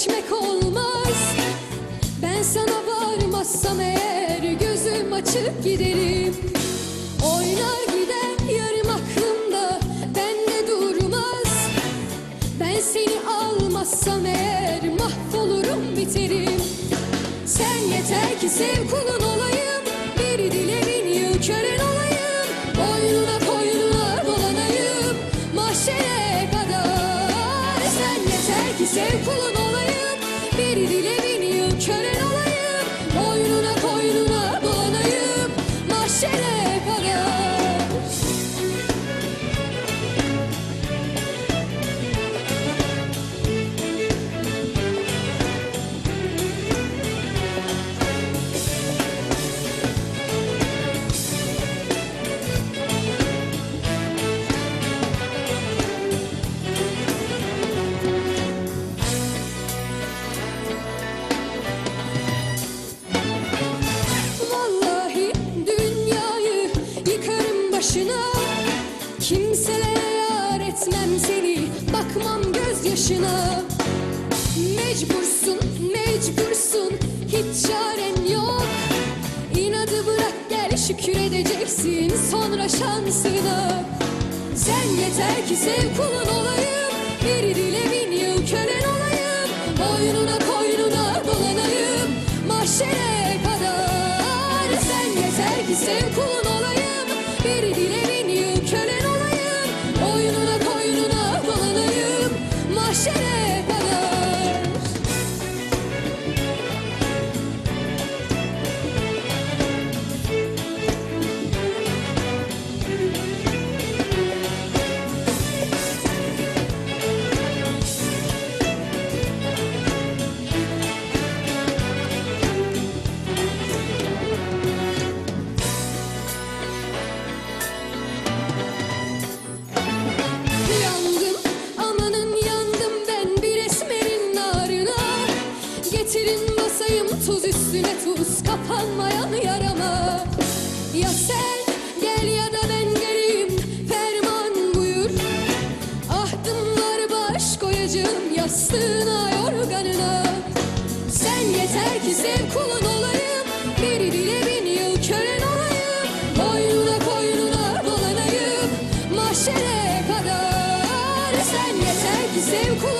geçmek olmaz. Ben sana varmazsam eğer gözüm açıp giderim. Oynar gider yarım aklımda bende durmaz. Ben seni almazsam eğer mahvolurum biterim. Sen yeter ki sev kulun olayım Biri dilerini yökeren olayım. Boynuna koynuna dolanayım mahşere kadar. Sen yeter ki sev kulun Kimselere yar etmem seni Bakmam gözyaşına. Mecbursun, mecbursun Hiç çaren yok. İnadı bırak gel şükür edeceksin Sonra şansına. Sen yeter ki sev kulun olayım Bir dile bin yıl kölen olayım. Boynuna Mahşere Üstüne tuz kapanmayan yarama. Ya sen gel ya da ben geleyim Ferman buyur. Ahdım var baş koyacağım Yastığına yorganına. Sen yeter ki sev kulun olayım Beni dile bin yıl kölen olayım. Boynuna koynuna dolanayım Mahşere kadar. Sen yeter ki sev kulun